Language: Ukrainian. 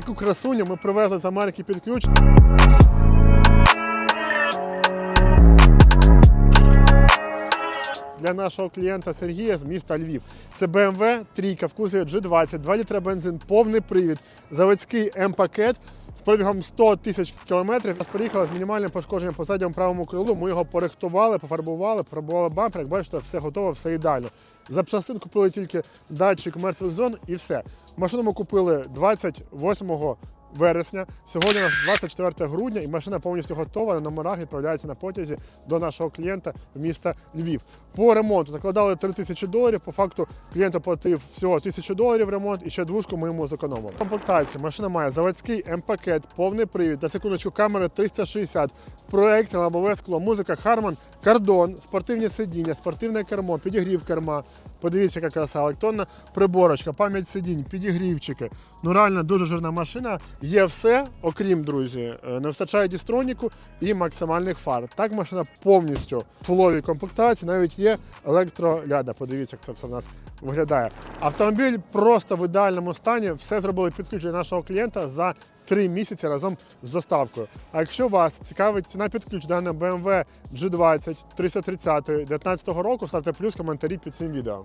Яку красуню ми привезли з Америки під ключ. Для нашого клієнта Сергія з міста Львів. Це BMW трійка в кузові G20, 2 літра бензин, повний привід, заводський М-пакет з пробігом 100 тисяч кілометрів. Нас приїхала з мінімальним пошкодженням по задньому правому крилу. Ми його порихтували, пофарбували, пробували бампер. Як бачите, все готово, все ідеально. Запчастин купили тільки датчик мертвих зон і все. Машину ми купили 28 вересня. Сьогодні у нас 24 грудня, і машина повністю готова. На номерах відправляється на потязі до нашого клієнта в міста Львів. По ремонту закладали 3 тисячі доларів. По факту клієнт оплатив всього тисячу доларів ремонт і ще двушку ми йому зекономили. Комплектація машина має заводський М-пакет, повний привід, на секундочку камери 360, проекція, лобове скло, музика Harman, кордон, спортивні сидіння, спортивне кермо, підігрів керма. Подивіться, яка краса, електронна приборочка, пам'ять сидінь, підігрівчики. Ну реально дуже жирна машина. Є все, окрім друзі, е, не вистачає дістроніку і максимальних фар. Так машина повністю в фуловій комплектації, навіть є електроляда. Подивіться, як це все в нас виглядає. Автомобіль просто в ідеальному стані. Все зробили під ключ для нашого клієнта за три місяці разом з доставкою. А якщо вас цікавить ціна під ключ BMW G20 330 19 року, ставте плюс коментарі під цим відео.